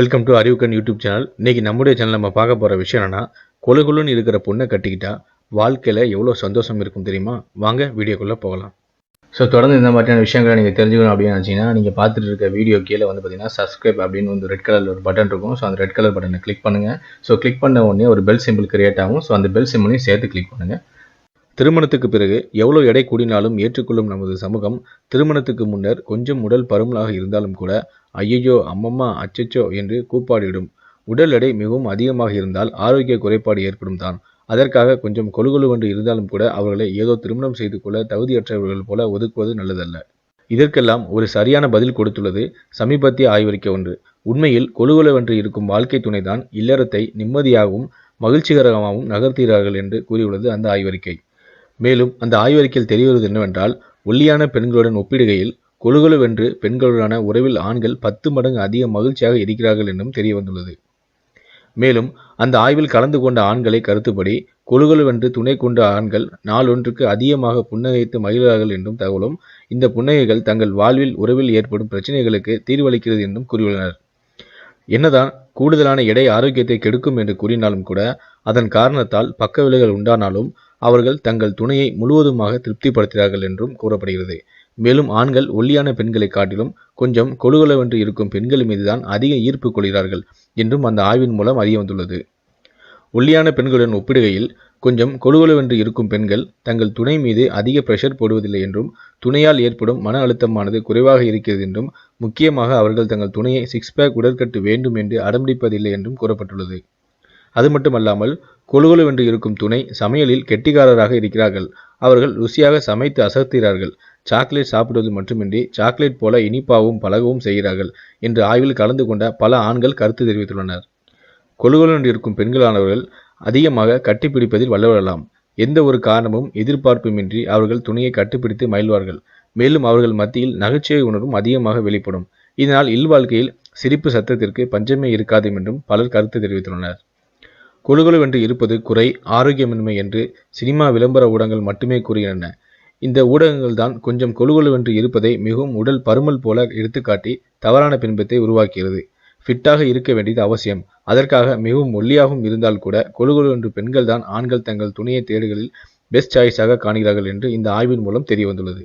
Welcome to Arivukkan YouTube channel இன்னைக்கு நம்முடைய channel நம்ம பார்க்க போகிற விஷயம் என்னன்னா கொழு கொழுன்னு இருக்கிற பொண்ணை கட்டிக்கிட்டா வாழ்க்கையில் எவ்வளோ சந்தோஷம் இருக்கும் தெரியுமா? வாங்க வீடியோக்குள்ளே போகலாம். ஸோ தொடர்ந்து இந்த மாதிரியான விஷயங்களை நீங்கள் தெரிஞ்சுக்கணும் அப்படின்னு நினச்சிங்கன்னா நீங்கள் பார்த்துட்டு இருக்க வீடியோ கீழே வந்து பார்த்தீங்கன்னா சப்ஸ்கிரைப் அப்படின்னு வந்து ரெட் கலரில் ஒரு பட்டன் இருக்கும். ஸோ அந்த ரெட் கலர் பட்டனை கிளிக் பண்ணுங்கள் ஸோ கிளிக் பண்ண உடனே ஒரு பெல் சிம்பிள் கிரியேட் ஆகும். ஸோ அந்த பெல் சிம்பிளையும் சேர்த்து கிளிக் பண்ணுங்கள் திருமணத்துக்கு பிறகு எவ்வளோ எடை கூடினாலும் ஏற்றுக்கொள்ளும் நமது சமூகம் திருமணத்துக்கு முன்னர் கொஞ்சம் உடல் பருமலாக இருந்தாலும் கூட ஐயையோ அம்மம்மா அச்சச்சோ என்று கூப்பாடிவிடும் உடல் எடை மிகவும் அதிகமாக இருந்தால் ஆரோக்கிய குறைபாடு ஏற்படும் தான். அதற்காக கொஞ்சம் கொழுகொழுவென்று இருந்தாலும் கூட அவர்களை ஏதோ திருமணம் செய்து கொள்ள தகுதியற்றவர்கள் போல ஒதுக்குவது நல்லதல்ல. இதற்கெல்லாம் ஒரு சரியான பதில் கொடுத்துள்ளது சமீபத்திய ஆய்வறிக்கை ஒன்று. உண்மையில் கொழுகொழுவென்று இருக்கும் வாழ்க்கை துணைதான் இல்லறத்தை நிம்மதியாகவும் மகிழ்ச்சிகரமாகவும் நகர்த்துகிறார்கள் என்று கூறியுள்ளது அந்த ஆய்வறிக்கை. மேலும் அந்த ஆய்வறிக்கையில் தெரியவருவது என்னவென்றால் ஒல்லியான பெண்களுடன் ஒப்பிடுகையில் கொழுகொழுவென்று பெண்களுடனான உறவில் ஆண்கள் பத்து மடங்கு அதிக மகிழ்ச்சியாக இருக்கிறார்கள் என்றும் தெரிய வந்துள்ளது மேலும் அந்த ஆய்வில் கலந்து கொண்ட ஆண்களை கருத்துப்படி கொழுகொழுவென்று துணை கொண்ட ஆண்கள் நாளொன்றுக்கு அதிகமாக புன்னகைத்து மகிழ்கிறார்கள் என்றும் தகவலும் இந்த புன்னகைகள் தங்கள் வாழ்வில் உறவில் ஏற்படும் பிரச்சனைகளுக்கு தீர்வளிக்கிறது என்றும் கூறியுள்ளனர். என்னதான் கூடுதலான எடை ஆரோக்கியத்தை கெடுக்கும் என்று கூறினாலும் கூட அதன் காரணத்தால் பக்க விலைகள் உண்டானாலும் அவர்கள் தங்கள் துணையை முழுவதுமாக திருப்திப்படுத்துகிறார்கள் என்றும் கூறப்படுகிறது. மேலும் ஆண்கள் ஒல்லியான பெண்களை காட்டிலும் கொஞ்சம் கொழுகொலவென்று இருக்கும் பெண்கள் மீதுதான் அதிக ஈர்ப்பு கொள்கிறார்கள் என்றும் அந்த ஆய்வின் மூலம் அறிய வந்துள்ளது ஒல்லியான பெண்களுடன் ஒப்பிடுகையில் கொஞ்சம் கொழுகொலவென்று இருக்கும் பெண்கள் தங்கள் துணை மீது அதிக பிரஷர் போடுவதில்லை என்றும் துணையால் ஏற்படும் மன அழுத்தமானது குறைவாக இருக்கிறது என்றும் முக்கியமாக அவர்கள் தங்கள் துணையை சிக்ஸ் பேக் உடற்கட்டு வேண்டும் என்று அடம்பிடிப்பதில்லை என்றும் கூறப்பட்டுள்ளது. அது மட்டுமல்லாமல் கொழுகொழுவென்று இருக்கும் துணை சமையலில் கெட்டிக்காரராக இருக்கிறார்கள். அவர்கள் ருசியாக சமைத்து அசத்துகிறார்கள் சாக்லேட் சாப்பிடுவது மட்டுமின்றி சாக்லேட் போல இனிப்பாகவும் பழகவும் செய்கிறார்கள் என்று ஆய்வில் கலந்து கொண்ட பல ஆண்கள் கருத்து தெரிவித்துள்ளனர். கொழுகொழுவென்று இருக்கும் பெண்களானவர்கள் அதிகமாக கட்டிப்பிடிப்பதில் வல்லவரலாம் எந்த ஒரு காரணமும் எதிர்பார்ப்புமின்றி அவர்கள் துணியை கட்டுப்பிடித்து மயில்வார்கள் மேலும் அவர்கள் மத்தியில் நகைச்சுவை உணர்வும் அதிகமாக வெளிப்படும். இதனால் இல்வாழ்க்கையில் சிரிப்பு சத்தத்திற்கு பஞ்சமே இருக்காது என்றும் பலர் கருத்து தெரிவித்துள்ளனர். கொழுகொழுவென்று இருப்பது குறை ஆரோக்கியமின்மை என்று சினிமா விளம்பர ஊடகங்கள் மட்டுமே கூறுகின்றன. இந்த ஊடகங்கள் தான் கொஞ்சம் கொழுகொழுவென்று இருப்பதை மிகவும் உடல் பருமல் போல எடுத்துக்காட்டி தவறான பின்பத்தை உருவாக்குகிறது. ஃபிட்டாக இருக்க வேண்டியது அவசியம். அதற்காக மிகவும் ஒல்லியாகவும் இருந்தால் கூட கொழுகொழுவென்று பெண்கள் தான் ஆண்கள் தங்கள் துணையை தேடுகளில் பெஸ்ட் சாய்ஸாக காண்கிறார்கள் என்று இந்த ஆய்வின் மூலம் தெரிய வந்துள்ளது